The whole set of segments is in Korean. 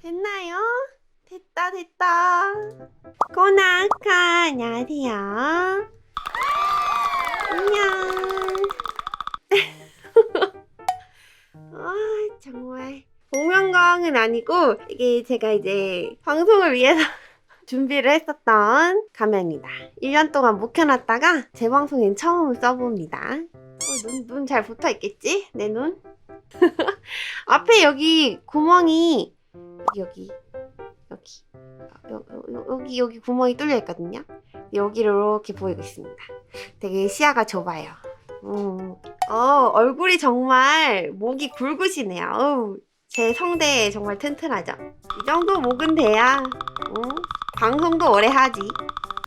됐나요? 됐다 됐다. 꼬나카 안녕하세요. 안녕 복면가왕은 아니고 이게 제가 이제 방송을 위해서 준비를 했었던 가면입니다 1년 동안 묵혀놨다가 제 방송엔 처음 써봅니다 어, 눈, 눈 잘 붙어 있겠지? 내 눈? 앞에 여기 구멍이 여기 여기 여기 여기 구멍이 뚫려 있거든요. 여기를 이렇게 보이고 있습니다. 되게 시야가 좁아요. 음. 어 얼굴이 정말 목이 굵으시네요. 어우, 제 성대 정말 튼튼하죠. 이 정도 목은 돼야 음, 방송도 오래 하지.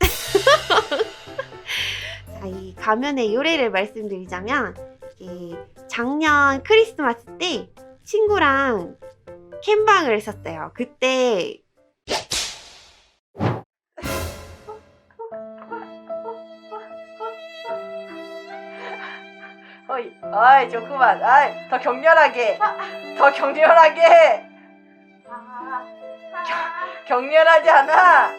자, 이 가면의 요래를 말씀드리자면 이 작년 크리스마스 때 친구랑 캠방을 했었어요. 그때 어이, 아이 좋구만. 아이 더 격렬하게, 더 격렬하게, 격렬하지 않아.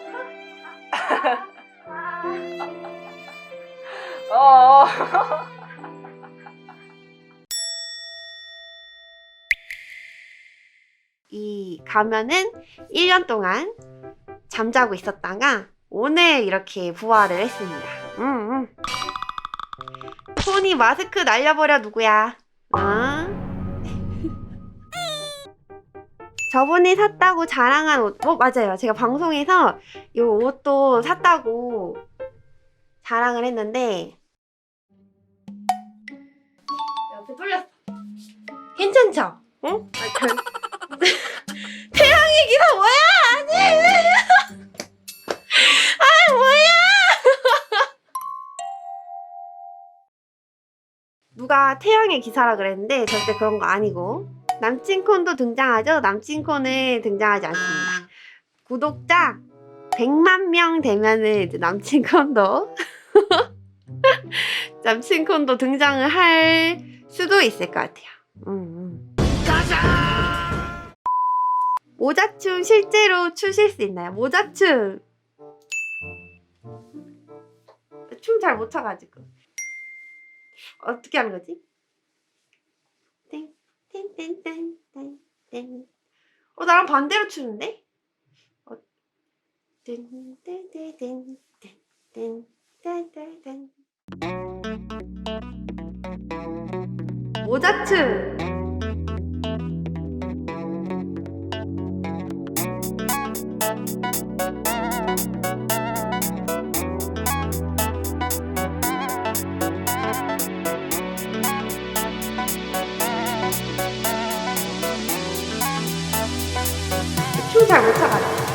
어. 어. 이 가면은 1년 동안 잠자고 있었다가 오늘 이렇게 부활을 했습니다. 토니 마스크 날려버려 누구야? 어? 저번에 샀다고 자랑한 옷, 어 맞아요. 제가 방송에서 이 옷도 샀다고 자랑을 했는데 옆에 뚫렸어. 괜찮죠? 응? 아, 별- 태양의 기사 뭐야? 누가 태양의 기사라 그랬는데 절대 그런 거 아니고 남친콘도 등장하죠? 남친콘은 등장하지 않습니다. 구독자 100만 명 되면은 이제 남친콘도 남친콘도 등장을 할 수도 있을 것 같아요. 음, 음. 모자춤 실제로 추실 수 있나요? 모자춤 춤 잘 못 춰가지고 어떻게 하는 거지? 땡땡땡땡땡 어 나랑 반대로 추는데? 어, 땡땡땡땡땡땡땡 모자츠 춤춤잘못 춰가지고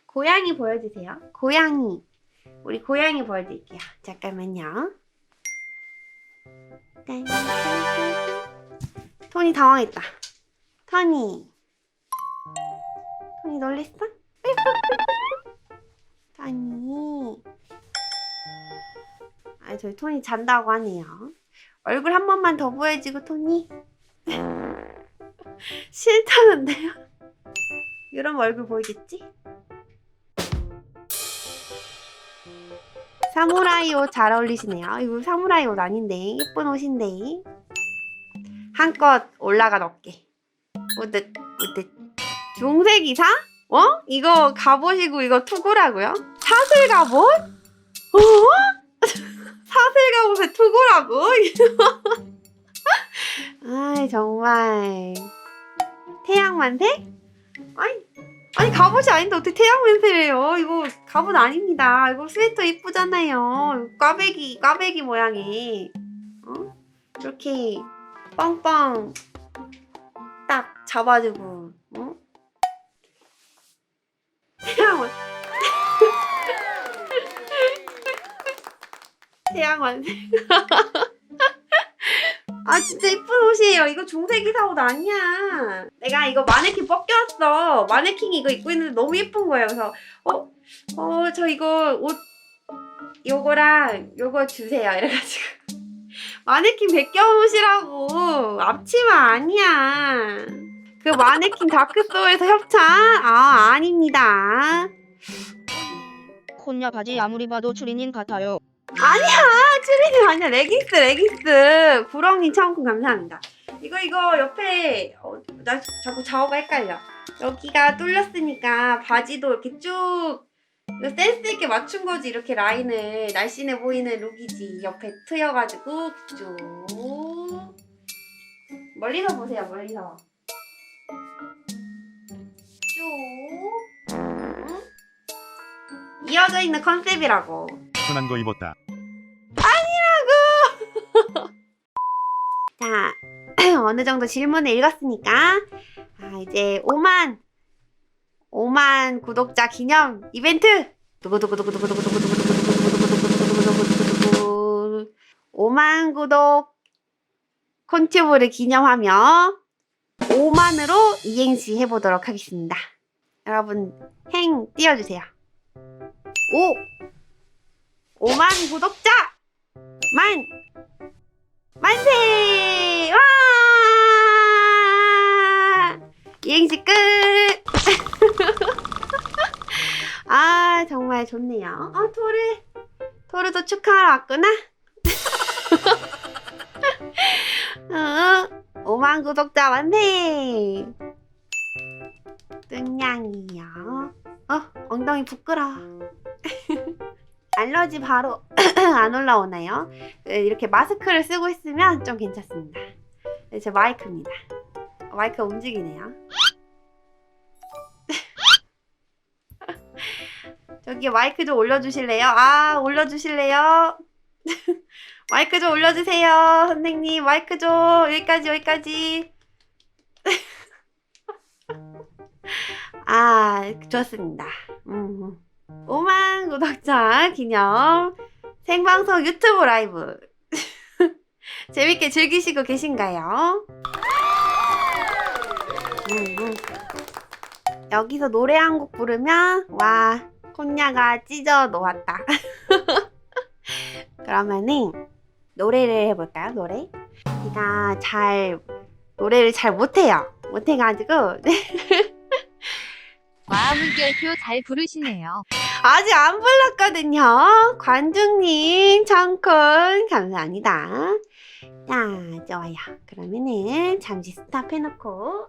고양이 보여주세요. 고양이. 우리 고양이 보여드릴게요. 잠깐만요. 토니 당황했다. 토니. 토니 놀랬어? 토니. 아, 저희 토니 잔다고 하네요. 얼굴 한 번만 더 보여주고, 토니. 싫다는데요? 이런 얼굴 보이겠지? 사무라이 옷 잘 어울리시네요. 이거 사무라이 옷 아닌데 예쁜 옷인데 한껏 올라간 어깨. 우듯 우듯 중세 기사? 어? 이거 갑옷이고 이거 투구라고요? 사슬 갑옷? 어? 사슬 갑옷에 투구라고? 아이 정말 태양만세? 아이 아니 갑옷이 아닌데 어떻게 태양 멘트래요? 이거 갑옷 아닙니다. 이거 스웨터 이쁘잖아요. 꽈배기 꽈배기 모양이 어? 이렇게 빵빵 딱 잡아주고 어? 태양원 태양원 아 진짜 이쁜 옷이에요. 이거 중세기 사 옷 아니야. 내가 이거 마네킹 벗겨왔어. 마네킹이 이거 입고 있는데 너무 예쁜 거예요. 그래서 어? 어, 저 이거 옷 요거랑 요거 주세요. 이래가지고 마네킹 벗겨옷이라고 앞치마 아니야. 그 마네킹 다크소에서 협찬? 아 아닙니다. 콘야 바지 아무리 봐도 추리닝 같아요. 아니야 추리닝 아니야. 레깅스 레깅스. 구렁이 청군 감사합니다. 이거 이거 옆에 어, 나 자꾸 좌우가 헷갈려. 여기가 뚫렸으니까 바지도 이렇게 쭉 센스 있게 맞춘 거지 이렇게 라인을. 날씬해 보이는 룩이지. 옆에 트여가지고 쭉. 멀리서 보세요 멀리서. 쭉. 응? 이어져 있는 컨셉이라고 신선한 거 입었다. 자, 어느 정도 질문을 읽었으니까 아, 이제 5만 5만 구독자 기념 이벤트 5만 구독 콘튜브를 기념하며 5만으로 이행시 해보도록 하겠습니다. 여러분 행 띄워주세요. 5 5만 구독자! 만! 만세! 와! 이행시 끝! 아, 정말 좋네요. 아, 토르. 토르도 축하하러 왔구나? 어, 5만 구독자 만세! 뚱냥이요. 어, 엉덩이 부끄러워. 알러지 바로 안 올라오나요? 네, 이렇게 마스크를 쓰고 있으면 좀 괜찮습니다. 네, 제 마이크입니다. 마이크가 움직이네요. 저기 마이크 좀 올려주실래요? 아, 올려주실래요? 마이크 좀 올려주세요. 선생님, 마이크 좀. 여기까지, 여기까지. 아, 좋습니다. 음. 5만 구독자 기념 생방송 유튜브 라이브 재밌게 즐기시고 계신가요? 음, 음. 여기서 노래 한 곡 부르면 와 콘야가 찢어 놓았다 그러면은 노래를 해볼까요 노래? 제가 잘 노래를 잘 못해요 못해가지고 마음결표 잘 부르시네요. 아직 안 불렀거든요. 관중님, 청쿤, 감사합니다. 자, 좋아요. 그러면은 잠시 스탑해놓고